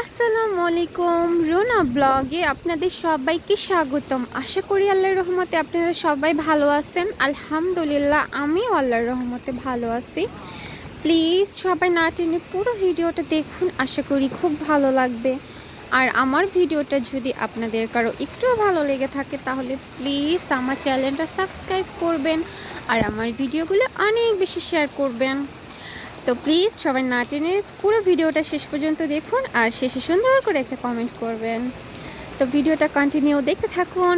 আসসালামু আলাইকুম রোনা ব্লগে আপনাদের সবাইকে স্বাগতম। আশা করি আল্লাহর রহমতে আপনারা সবাই ভালো আছেন। আলহামদুলিল্লাহ, আমিও আল্লাহর রহমতে ভালো আছি। প্লিজ সবাই না টেনে পুরো ভিডিওটা দেখুন। আশা করি খুব ভালো লাগবে। আর আমার ভিডিওটা যদি আপনাদের কারও একটুও ভালো লেগে থাকে, তাহলে প্লিজ আমার চ্যানেলটা সাবস্ক্রাইব করবেন। আর আমার ভিডিওগুলো অনেক বেশি শেয়ার করবেন। তো প্লিজ সবাই না টেনে পুরো ভিডিওটা শেষ পর্যন্ত দেখুন আর শেষে সুন্দর করে একটা কমেন্ট করবেন। তো ভিডিওটা কন্টিনিউ দেখতে থাকুন।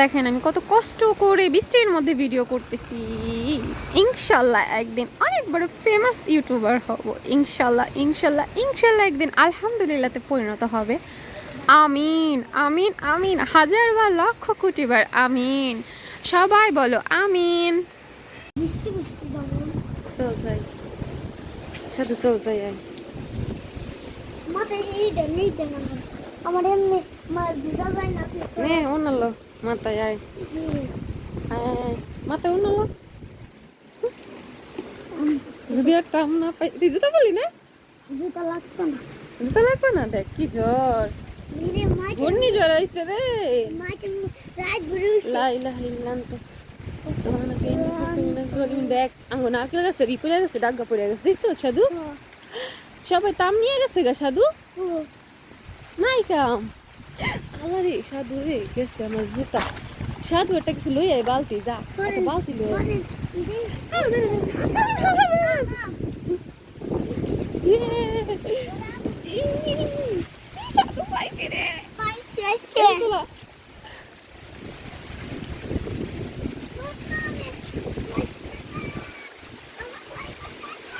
দেখেন আমি কত কষ্ট করে বৃষ্টির মধ্যে ভিডিও করতেছি। ইনশাল্লাহ একদিন অনেক বড় ফেমাস ইউটিউবার হব। ইনশাল্লাহ ইনশাল্লাহ ইনশাল্লাহ একদিন আলহামদুলিল্লাহতে পরিণত হবে। আমিন আমিন আমিন। হাজার বা লক্ষ কোটিবার আমিন। সবাই বলো আমিন মিষ্টি মিষ্টি বাবু চল যাই সাথে চল যাই এই আমার। এমনি মার যায় না নে উনালো মাথায় আয়। মাথায় উনালো। যদি আর কাম না পাই তুই জুতো বলি না? জুতা লাগতো না। জুতো লাগতো না? দেখ কি জ্বর। ঘূর্ণি জ্বর আইছে রে। মাকে রাত ঘুরে দেখ আঙ্গো নারকেল গাছে রি পড়ে গেছে ডাগ্গা পড়ে গেছে দেখছ সাধু সবাই তাম নিয়ে গেছে গা সাধু নাই কাম আলারে সাধু রে গেছে আমার জুতা সাধু একটা কিছু লই বালতি যা বালতি লই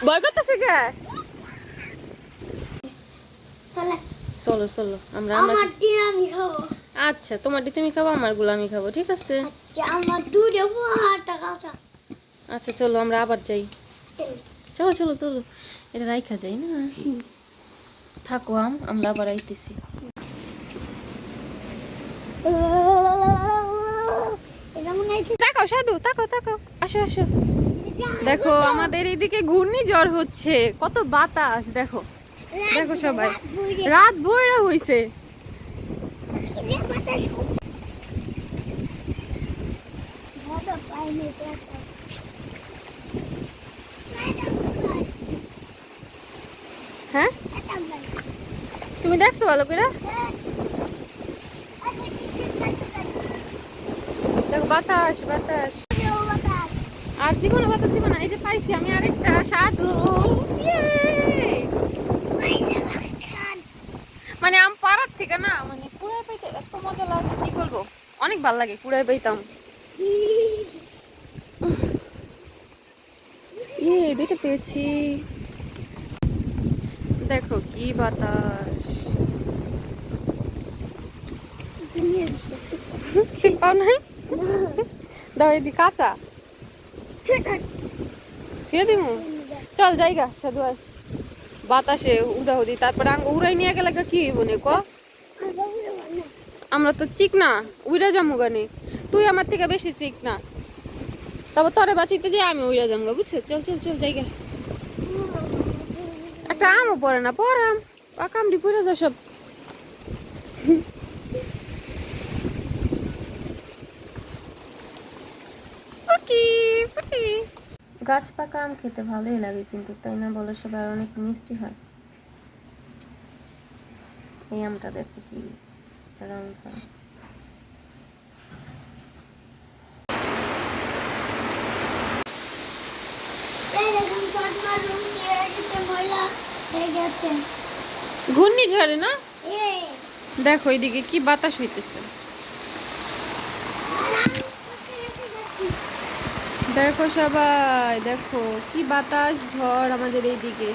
ভয় করতেছে কে? চলো। চলো আমরা আমরা দিন আমি খাব। আচ্ছা তোমারটি তুমি খাব আমারগুলো আমি খাব ঠিক আছে? আচ্ছা আমার দুধে কাঁচা আচ্ছা চলো আমরা আবার যাই। চলো। চলো চলো এটা রাইখা যাই না? থাকো আম আমরা আবার আইতেছি। দেখো সাধু তাকো তাকো আসো আসো। দেখো, আমাদের এইদিকে ঘূর্ণি জ্বর হচ্ছে। কত বাতাস, দেখো। দেখো সবাই। রাত বইরা হইছে। হ্যাঁ? তুমি দেখছ ভালো করে? দেখো, বাতাস বাতাস। আর জীবনে বাতাস জীবন এই যে পাইছি আমি আরেকটা সাধু। মানে আম পাড়ার থেকে না মানে কুড়াই পাইতে এত মজা লাগে কি বলব অনেক ভালো লাগে কুড়াই পাইতাম। ইয়ে দুইটা পেয়েছি। দেখো কি বাতাস। পাও নাই? দাও এদি কাঁচা। দিয়ে দিমু? চল জায়গা, সাধু আয়। বাতাসে উদাহুদি তারপরে আঙ্গ উড়াই নিয়ে গেলে কি বনে ক? আমরা তো চিক না উইরা যামু গানে তুই আমার থেকে বেশি চিক না। তবে তরে বাঁচিতে যে আমি উইরা গা, বুঝছ? চল চল চল, জায়গা। একটা আমও পরে না, পর আম। পাকামড়ি পড়ে যা সব। গাছ পাকা আম খেতে ভালোই লাগে কিন্তু তাই না বলো সবাই? আর অনেক মিষ্টি হয়। এই আমটা দেখো কি রং করা। ঘূর্ণিঝড়ে না? দেখো এইদিকে কি বাতাস হইতেছে। দেখো সবাই, দেখো কি বাতাস, ঝড় আমাদের এইদিকে।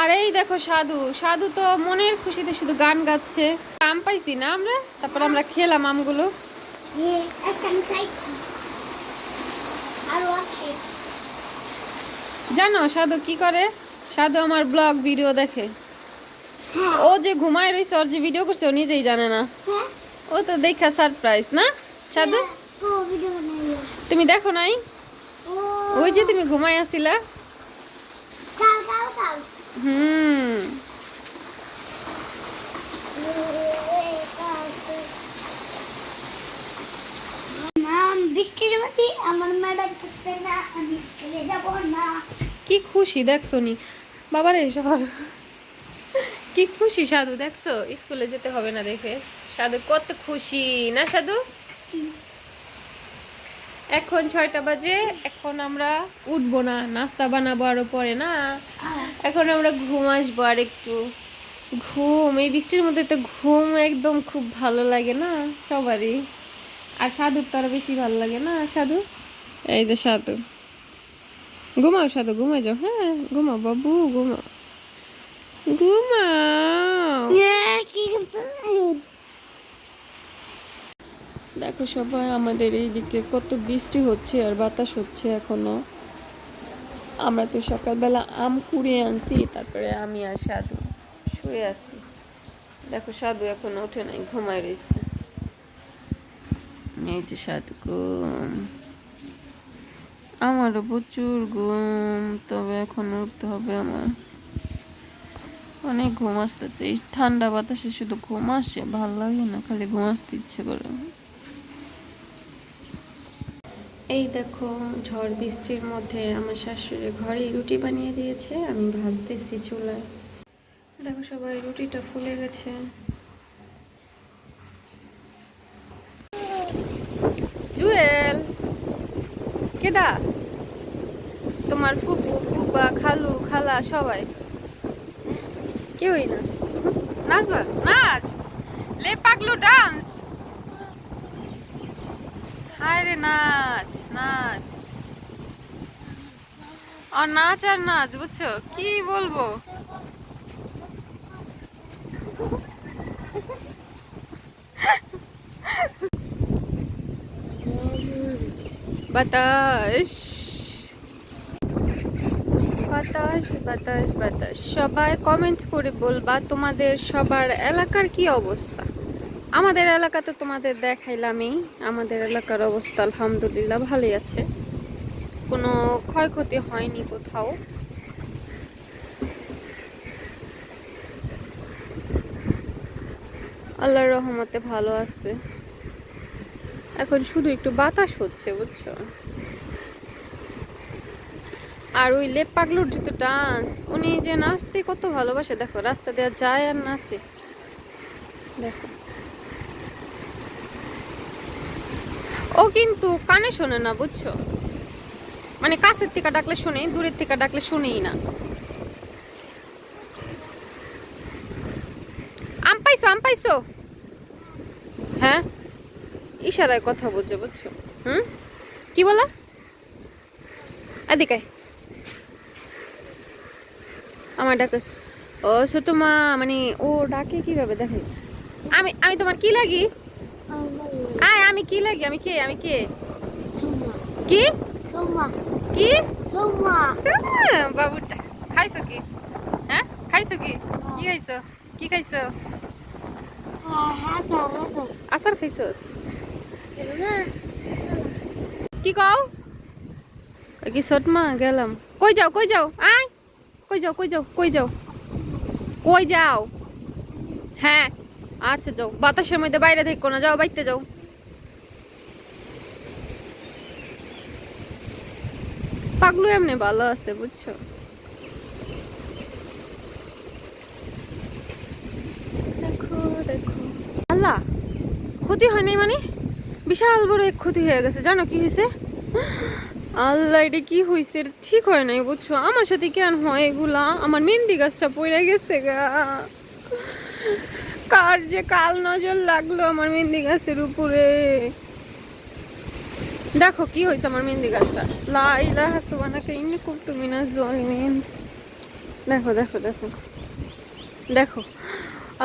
আর এই দেখো সাধু সাধু তো মনের খুশিতে শুধু গান গাচ্ছে। আম পাইছি না আমরা? তারপর আমরা খেলাম আমগুলো। জানো সাধু কি করে? সাধু আমার ব্লগ ভিডিও দেখে। ও যে ঘুমায় রয়েছে ওর যে ভিডিও করছে ও নিজেই জানে না। হ্যাঁ। ও তো দেখা সারপ্রাইজ না? সাধু? বানাই তুমি দেখো নাই? ওই যে তুমি ঘুমাই আসিলা? হুম। কি খুশি দেখছ নি? বাবার সবার কি খুশি সাধু, দেখছ? স্কুলে যেতে হবে না দেখে। সাধু কত খুশি, না সাধু? এখন ছয়টা বাজে, এখন আমরা উঠবো না, নাস্তা বানাবো আরও পরে, না? এখন আমরা ঘুম আসব আর একটু। ঘুম, এই বৃষ্টির মধ্যে তো ঘুম একদম খুব ভালো লাগে, না? সবারই। আর সাধুর তো আরও বেশি ভালো লাগে, না সাধু? এই যে সাধু। ঘুমাও সাধু ঘুমাই যাও হ্যাঁ? ঘুমাও বাবু, ঘুমাও। ঘুমাও দেখো সবাই, আমাদের এইদিকে কত বৃষ্টি হচ্ছে আর বাতাস হচ্ছে এখনও। আমরা তো সকালবেলা আম কুড়িয়ে আনছি, তারপরে আমি আর সাধু শুয়ে আছি। দেখো, সাধু এখন ওঠে নাই, ঘুমায় রয়েছে। এই যে সাধু ঘুম। আমারও প্রচুর ঘুম, তবে এখন উঠতে হবে আমার। অনেক ঘুম আসতেছে। এই ঠান্ডা বাতাসে শুধু ঘুম আসে ভালো লাগে না খালি ঘুম আসতে ইচ্ছে করে। এই দেখো ঝড় বৃষ্টির মধ্যে আমার শাশুড়ি ঘরে রুটি বানিয়ে দিয়েছে আমি ভাজতেছি চুলায়। দেখো সবাই রুটিটা ফুলে গেছে। জুয়েল কেডা? তোমার ফুপু ফুপা খালু খালা সবাই। কেউই না নাচ লে পাগলু ডান্স হায় রে নাচ নাচ আর নাচ আর নাচ বুঝছ কি বলব বাতাস বাতাস বাতাস বাতাস। সবাই কমেন্ট করে বলবা তোমাদের সবার এলাকার কি অবস্থা? আমাদের এলাকা তো তোমাদের দেখাইলামই। আমাদের এলাকার অবস্থা আলহামদুলিল্লাহ ভালোই আছে। কোনো ক্ষয়ক্ষতি হয়নি কোথাও। আল্লাহর রহমতে ভালো আছে। এখন শুধু একটু বাতাস হচ্ছে, বুঝছ? আর ওই লেপ পাগলুর যে ডান্স, উনি যে নাচতে কত ভালোবাসে। দেখো, রাস্তা দেওয়া যায় আর নাচে। দেখো। ও কিন্তু কানে শোনে না, বুঝছ? মানে কাছের থেকে ডাকলে শুনে, দূরের থেকে ডাকলে শুনেই না। আম পাইছো আম পাইছো? হ্যাঁ? ইশারায় কথা বুঝছে বুঝছ? হুম? কি বলা? এদিকে। আমার ডাকাস। ও মা মানে ও ডাকে কীভাবে? দেখে। আমি আমি তোমার কি লাগি? আয়, আমি কি লাগি? আমি কে? আমি কে? কি? কি? সোমা বাবুটা। খাইছো কি? হ্যাঁ? খাইছো কি? কি খাইছো? কি খাইছো? হ্যাঁ আচার খাইছোস কি কও? কি ছোট মা? গেলাম। কই যাও কই যাও? আয়। কই যাও কই যাও কই যাও? কই যাও? হ্যাঁ আচ্ছা যাও, বাতাসের মধ্যে বাইরে থেকো না, যাও বাইতে যাও। পাগলু এমনি ভালো আছে, বুঝছ? আল্লাহ, ক্ষতি হয় নাই মানে? বিশাল বড় এক ক্ষতি হয়ে গেছে, জানো কি হয়েছে? আল্লাহ, এটা কি হয়েছে ঠিক হয় নাই বুঝছ? আমার সাথে কেন হয় এগুলা? আমার মেহেন্দি গাছটা পড়ে গেছে গা। কার যে কাল নজর লাগল আমার মেহেন্দি গাছের উপরে। দেখো কি হয়েছে আমার মেহেন্দি গাছটা। লাই লা ইলাহা সুবহানাকা, ইন্নী কুনতু মিনাজ জালিমিন দেখো দেখো দেখো। দেখো।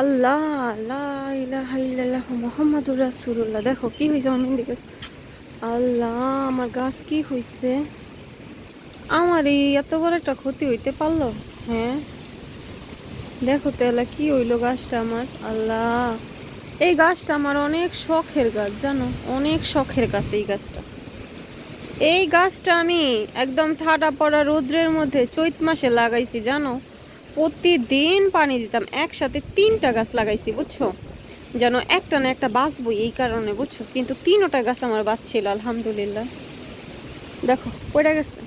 আল্লাহ, লা ইলাহা ইল্লাল্লাহ মুহাম্মাদুর রাসূলুল্লাহ। দেখো কি হয়েছে আমার মেহেন্দি গাছ। আল্লাহ, আমার গাছ কি হয়েছে আমার এই এত বড় একটা ক্ষতি হইতে পারল? হ্যাঁ? দেখো তো এলা কি হইল গাছটা আমার? আল্লাহ, এই গাছটা আমার অনেক শখের গাছ, জানো? অনেক শখের গাছ এই গাছটা। এই গাছটা আমি একদম ঠাডা পড়া রৌদ্রের মধ্যে চৈত মাসে লাগাইছি, জানো? প্রতিদিন পানি দিতাম, একসাথে তিনটা গাছ লাগাইছি, বুঝছ? যেন একটা না একটা বাঁচবো এই কারণে, বুঝছ? কিন্তু তিনোটা গাছ আমার বাঁচছিল, আলহামদুলিল্লাহ। দেখো পড়ে গেছে?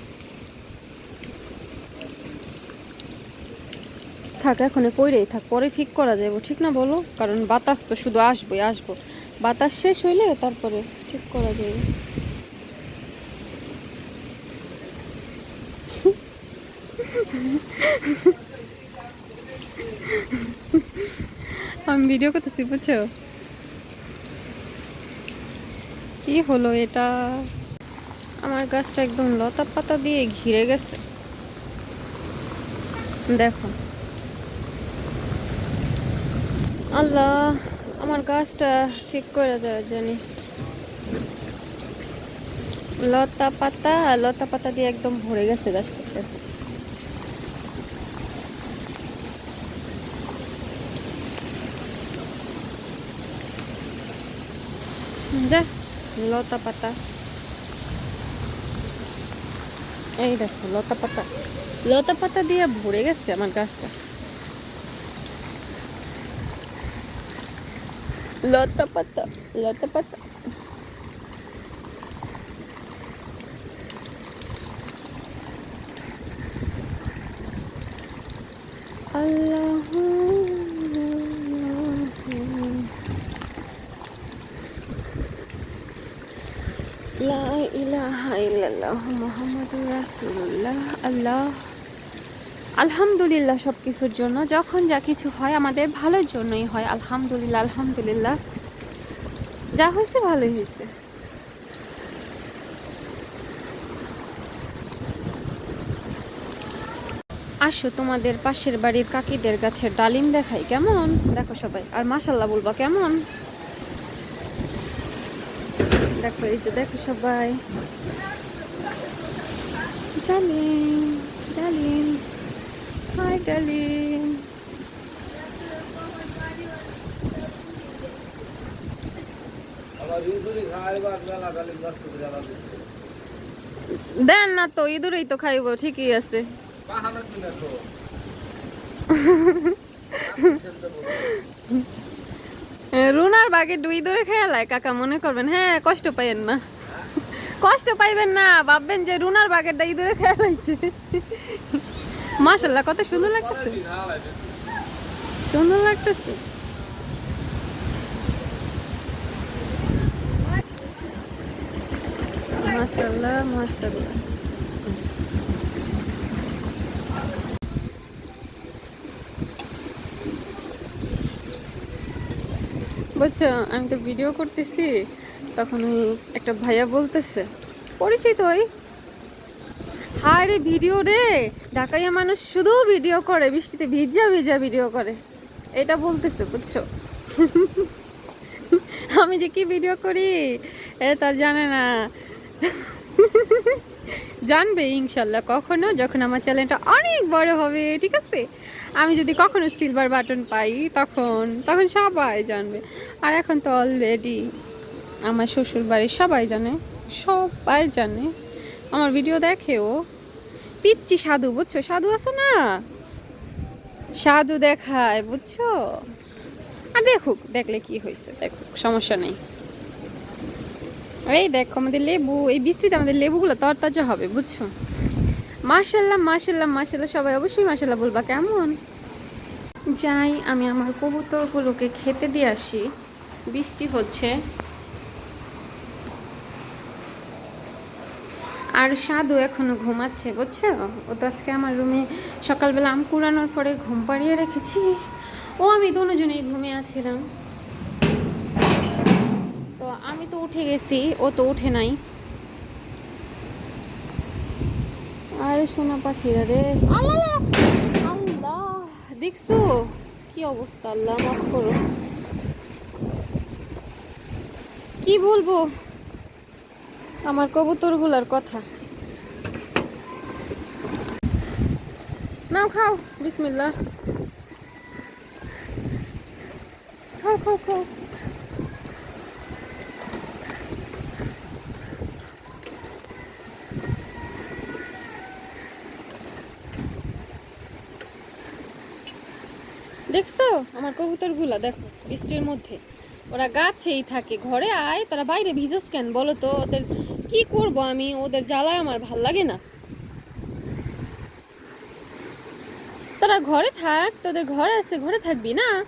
থাক, এখন পইরেই থাক, পরে ঠিক করা যাবে ঠিক না বলো? কারণ বাতাস তো শুধু আসবোই, আসব। বাতাস শেষ হইলে তারপরে ঠিক করা যাবে আমি ভিডিও করতেছি, বুঝছ? কি হলো এটা? আমার গাছটা একদম লতা পাতা দিয়ে ঘিরে গেছে। দেখো। আল্লাহ, আমার গাছটা ঠিক করে যায়, জানি। লতা পাতা লতা পাতা দিয়ে একদম ভরে গেছে গাছটাতে যা লতা পাতা এই দেখো লতা পাতা লতা পাতা দিয়ে ভরে গেছে আমার গাছটা। লতা পাতা লতা পাতা আল্লাহ লা ইলাহা রাসূলুল্লাহ, আল্লাহ। আলহামদুলিল্লাহ সব কিছুর জন্য, যখন যা কিছু হয় আমাদের ভালোর জন্যই হয়, আলহামদুলিল্লাহ আলহামদুলিল্লাহ। যা হয়েছে ভালোই হয়েছে। আসো তোমাদের পাশের বাড়ির কাকিদের গাছের ডালিম দেখাই, কেমন? দেখো সবাই, আর মাশাল্লাহ বলবা কেমন? দেখো, এই যে দেখো সবাই। ডালিম ডালিম হাই ডালিম দেন না তো, ইঁদুরেই তো খাইব, ঠিকই আছে। রুনার বাগে দুই দূরে খেয়ালায় কাকা মনে করবেন হ্যাঁ কষ্ট পাইয়েন না। কষ্ট পাইবেন না, ভাববেন যে রুনার বাগের দাই দূরে খেয়ালাইছে মাশাল্লাহ, কত সুন্দর লাগতেছে। সুন্দর লাগতেছে। বুঝছ আমি তো ভিডিও করতেছি। তখন ওই একটা ভাইয়া বলতেছে, পরিচিত ওই? হায় রে ভিডিও রে, ঢাকাইয়া মানুষ শুধু ভিডিও করে, বৃষ্টিতে ভিজা ভিজা ভিডিও করে। এটা বলতেছে, বুঝছ? আমি যে কি ভিডিও করি? এ তার জানে না। জানবে ইনশাল্লাহ কখনো যখন আমার চ্যানেলটা অনেক বড় হবে, ঠিক আছে? আমি যদি কখনো সিলভার বাটন পাই, তখন তখন সবাই জানবে। আর এখন তো অলরেডি আমার শ্বশুর বাড়ির সবাই জানে সবাই জানে। আমার ভিডিও দেখেও পিচ্ছি সাধু, বুঝছ? সাধু আছে না? সাধু দেখায়, বুঝছ? আর দেখুক, দেখলে কি হয়েছে, দেখুক, সমস্যা নেই। এই দেখো, আমাদের লেবু, এই বৃষ্টিতে আমাদের লেবুগুলো তরতাজা হবে, বুঝছ? মাশাল্লাহ মাশাল্লাহ মাশাল্লাহ, সবাই অবশ্যই মাশাল্লাহ বলবা, কেমন? যাই, আমি আমার কবুতরগুলোকে খেতে দিয়ে আসি। বৃষ্টি হচ্ছে। আর সাধু এখনও ঘুমাচ্ছে, বুঝছ? ও তো আজকে আমার রুমে সকালবেলা আম কুড়ানোর পরে ঘুম পাড়িয়ে রেখেছি। ও, আমি দুজনেই ঘুমিয়ে আছিলাম। তো আমি তো উঠে গেছি, ও তো উঠে নাই। আরে সোনা পাখিরা রে। আল্লাহ! আল্লাহ! দেখছ? কি অবস্থা? আল্লাহ মাফ করো। কি বলব? আমার কবুতরগুলার কথা। নাও, খাও বিসমিল্লা খাও খাও খাও। দেখছ? আমার কবুতরগুলা, দেখো, বৃষ্টির মধ্যে। ওরা গাছেই থাকে, ঘরে আয়, তারা বাইরে ভিজস কেন? বলো তো, ওদের কি করব আমি? ওদের জ্বালায় আমার ভালো লাগে না। তারা ঘরে থাক, তোদের ঘরে আছে, ঘরে থাকবি না?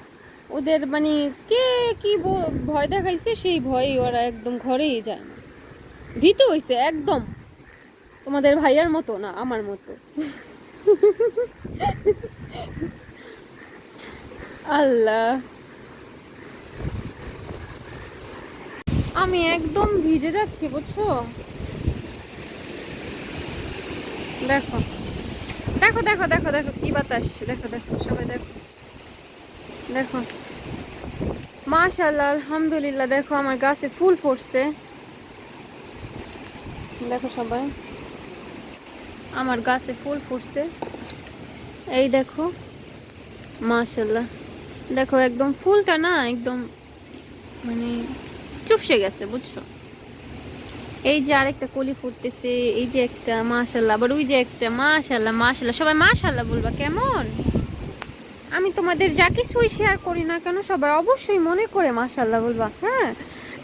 ওদের মানে কে কি ভয় দেখাইছে, সেই ভয়ে ওরা একদম ঘরেই যায় না। ভীতু হইছে, একদম। তোমাদের ভাইয়ার মতো না, আমার মতো। আল্লাহ। আমি একদম ভিজে যাচ্ছি, বুঝছ? দেখো। দেখো দেখো দেখো দেখো কি বাতাস। দেখো দেখো, সবাই দেখো। দেখো। মাশাল্লাহ আলহামদুলিল্লাহ, দেখো আমার গাছে ফুল ফুটছে। দেখো সবাই। আমার গাছে ফুল ফুটছে। এই দেখো। মাশাল্লাহ দেখো একদম ফুলটা না, একদম মানে চুপসে গেছে, বুঝছ? এই যে আরেকটা কলি ফুটতেছে, এই যে একটা মাশাল্লাহ আবার ওই যে একটা মাশাল্লাহ মাশাল্লাহ সবাই মাশাল্লাহ বলবা কেমন? আমি তোমাদের যা কিছুই শেয়ার করি না কেন, সবাই অবশ্যই মনে করে মাশাল্লাহ বলবা হ্যাঁ?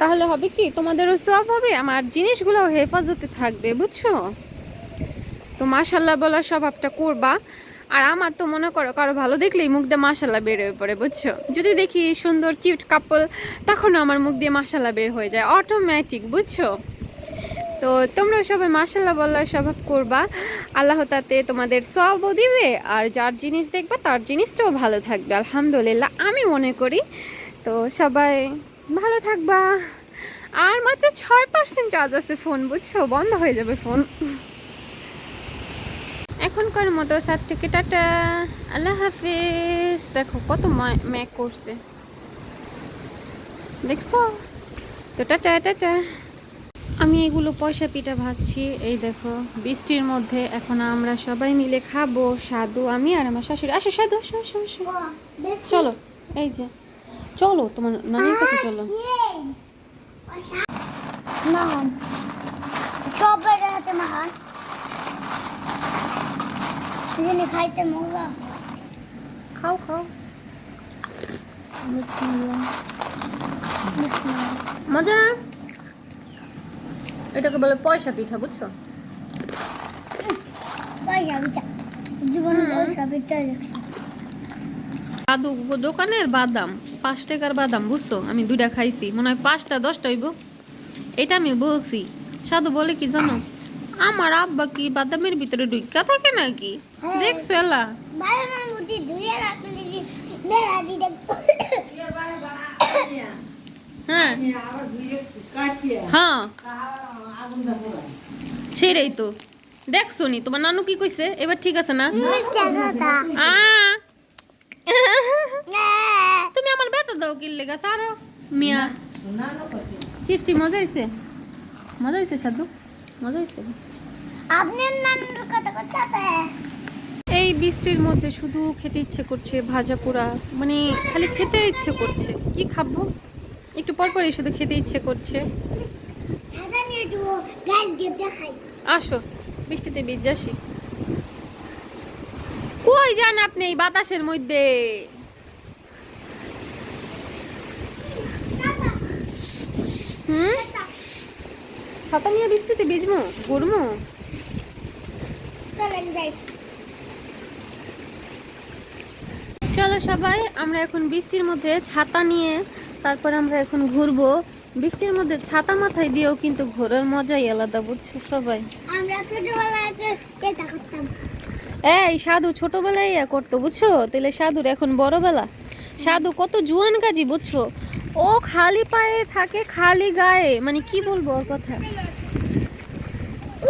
তাহলে হবে কি, তোমাদেরও সব হবে, আমার জিনিসগুলো হেফাজতে থাকবে, বুঝছ? তো মাশাল্লাহ বলার স্বভাবটা করবা। আর আমার তো মনে করো কারও ভালো দেখলেই মুখ দিয়ে মাশাল্লাহ বের হয়ে পড়ে, বুঝছ? যদি দেখি সুন্দর কিউট কাপল তখনও আমার মুখ দিয়ে মাশাল্লাহ বের হয়ে যায় অটোমেটিক বুঝছ? তো তোমরা সবাই মাশাল্লাহ বলার স্বভাব করবা। আল্লাহ তাতে তোমাদের সবও দিবে, আর যার জিনিস দেখবা, তার জিনিসটাও ভালো থাকবে, আলহামদুলিল্লাহ, আমি মনে করি। তো সবাই ভালো থাকবা। আর মাত্র ছয় পার্সেন্ট চার্জ আছে ফোন বুঝছ? বন্ধ হয়ে যাবে ফোন এখনকার মতো সাত থেকে টাটা। আল্লাহ হাফিজ। দেখো কত ম্যাক করছে। দেখছ? তো টাটা টাটা। আমি এগুলো পয়সা পিঠা ভাজছি। এই দেখো বৃষ্টির মধ্যে এখন আমরা সবাই মিলে খাব। সাধু আমি আর আমার শাশুড়ি। আসো সাধু আসো আসো আসো। চলো এই যে। চলো তোমার নানির কাছে চলো। না যিনি খাইতে মজা খাও খাও মজা এটাকে বলে পয়সা পিঠা বুঝছ পয়সা জীবনে পয়সা দোকানের বাদাম পাঁচ টাকার বাদাম বুঝছ? আমি দুইটা খাইছি। মনে হয় পাঁচটা দশটা হইব। এটা আমি বলছি। সাধু বলে কি জানো? আমার আব্বা কি বাদামের ভিতরে ঢুকা থাকে নাকি? হ্যাঁ। দেখছ এলা হ্যাঁ। হ্যাঁ। সেটাই তো। দেখছ নি তোমার নানু কি কইছে? এবার ঠিক আছে না? তুমি আমার বেতা দাও কি লেগা সারো মিয়া। চিপসটি মজা হইছে? মজা হইছে সাধু? মজা হইছে? এই বৃষ্টির মধ্যে শুধু খেতে ইচ্ছে করছে ভাজা পোড়া মানে খালি খেতে ইচ্ছে করছে। কি খাব? একটু পর পরই শুধু খেতে ইচ্ছে করছে। দেখাই। আসো বৃষ্টিতে বিজ্জাসি কই যান আপনি এই বাতাসের মধ্যে? হুম? ছাতা নিয়ে বৃষ্টিতে ভিজমু ঘুরমু চলেন যাই চলো সবাই আমরা এখন বৃষ্টির মধ্যে ছাতা নিয়ে তারপর আমরা এখন ঘুরবো। বৃষ্টির মধ্যে ছাতা মাথায় দিয়েও কিন্তু ঘোরার মজাই আলাদা বুঝছ সবাই? আমরা ছোটবেলায় চেষ্টা করতাম। এই সাধু ছোটবেলায় ইয়া করতো বুঝছ? তাহলে সাধুর এখন বড়বেলা। সাধু কত জুয়ান কাজী বুঝছ? ও খালি পায়ে থাকে খালি গায়ে। মানে কি বলব ওর কথা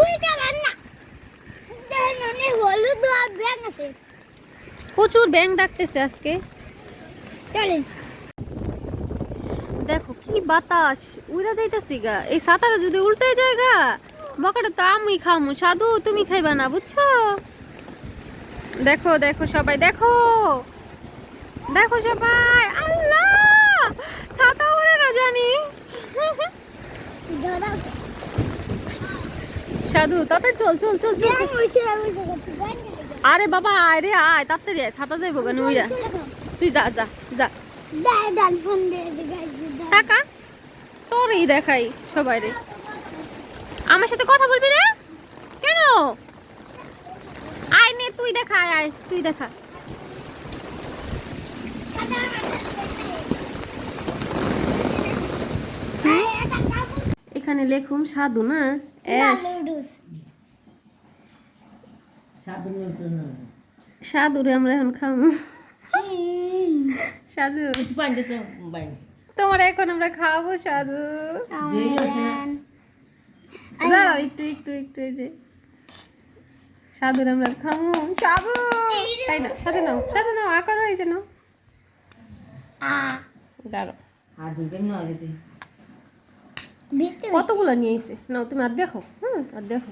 উল্টা রান্না দেখেন অনেক হলুদ প্রচুর ব্যাং ডাকতেছে আজকে। চলেন দেখো কি বাতাস উড়া যাইতেছি গা। এই সাঁতারা যদি উল্টে যায় গা বকাটা তো আমি খামু। সাধু তুমি খাইবা না বুঝছ? দেখো দেখো সবাই দেখো। দেখো সবাই আল্লাহ! ছাতা উড়ে না জানি। সাধু তাতে চল চল চল চল আরে বাবা আয় রে আয় তাড়াতাড়ি আয় ছাতা যাইবো কেন তুই যা যা যা। টাকা? তোরই দেখাই সবাই রে আমার সাথে কথা বলবি না? কেন? আয় নে তুই দেখা আয় আয় তুই দেখা। এখানে লেখুম সাধু না? এস সাধুরে আমরা এখন খাব সাধু। তোমার এখন আমরা খাব সাধু। দাঁড়াও একটু একটু একটু এই যে। সাধুর আমরা খামু। সাধু! তাই না? সাথে নাও সাথে নাও আকার হয়েছে নাও। দাঁড়াও। কতগুলো নিয়ে এসে নাও তুমি আর দেখো। হুম আর দেখো।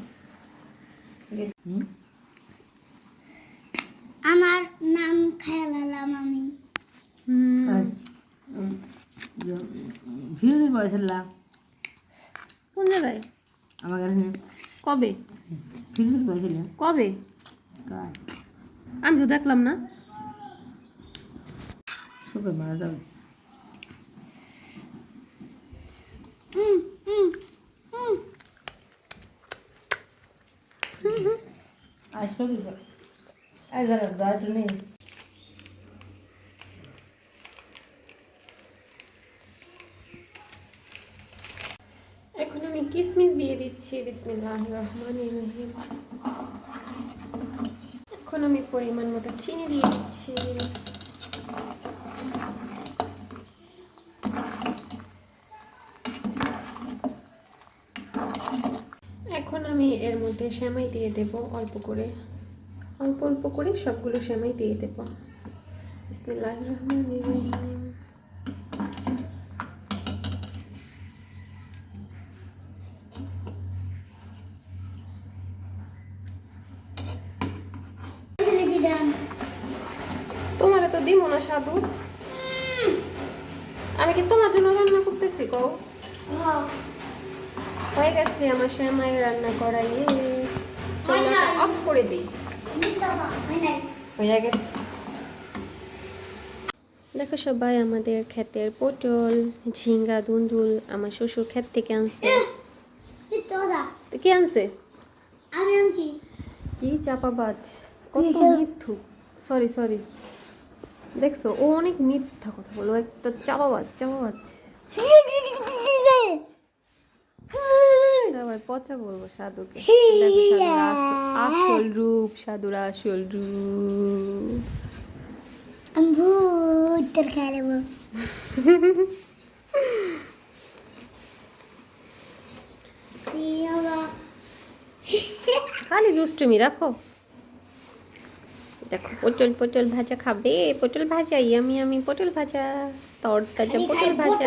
আমার নাম খেলালাম আমি। ফিরোজের বয়সের লাভ কোন জায়গায়? আমার কাছে কবে? ফিরোজের বয়সের লাভ কবে? আমি তো দেখলাম না। শুক্র মারা যাবে। হুম নেই এখন আমি কিসমিস দিয়ে দিচ্ছি এখন আমি মতো চিনি দিয়ে দিচ্ছি। এখন আমি এর মধ্যে সেমাই দিয়ে দেব অল্প করে। অল্প অল্প করে সবগুলো সেমাই দিয়ে দেব। বিসমিল্লাহ রহমান তোমার তো দিব না সাধু। আমি কি তোমার জন্য রান্না করতেছি কও? হ্যাঁ। হয়ে গেছে আমার শ্যামাই রান্না করা চুলাটা অফ করে দিই। হয় গেছে। দেখো সবাই আমাদের ক্ষেতের পটল ঝিঙ্গা দুন্দুল আমার শ্বশুর ক্ষেত থেকে আনছে। কি আনছে? আমি আনছি। কি চাপাবাজ? কত? মিথ্যু। সরি সরি দেখছ ও অনেক মিথ্যা কথা বলো একটা চাপাবাজ চাপাবাজ। সবাই পচা বলব সাধুকে। আসল রূপ সাধুর আসল রূপ। আমি ভূত খেলব খালি দুষ্টুমি রাখো। দেখো পটল পটল ভাজা খাবে। পটল ভাজা ইয়ামি আমি পটল ভাজা। তরতাজা পটল ভাজা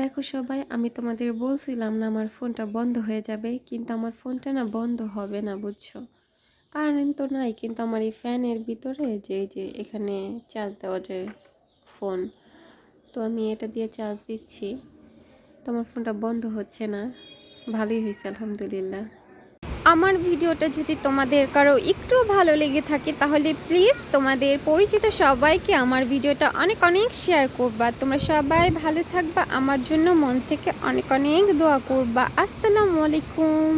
দেখো সবাই আমি তোমাদের বলছিলাম না আমার ফোনটা বন্ধ হয়ে যাবে কিন্তু আমার ফোনটা না বন্ধ হবে না বুঝছ? কারেন্ট তো নাই কিন্তু আমার এই ফ্যানের ভিতরে যে এই যে এখানে চার্জ দেওয়া যায় ফোন তো আমি এটা দিয়ে চার্জ দিচ্ছি। তো আমার ফোনটা বন্ধ হচ্ছে না। ভালোই হয়েছে আলহামদুলিল্লাহ। আমার ভিডিওটা যদি তোমাদের কারও একটু ভালো লেগে থাকে, তাহলে প্লিজ তোমাদের পরিচিত সবাইকে আমার ভিডিওটা অনেক অনেক শেয়ার করবা। তোমরা সবাই ভালো থাকবা। আমার জন্য মন থেকে অনেক অনেক দোয়া করবা। আসসালামু আলাইকুম।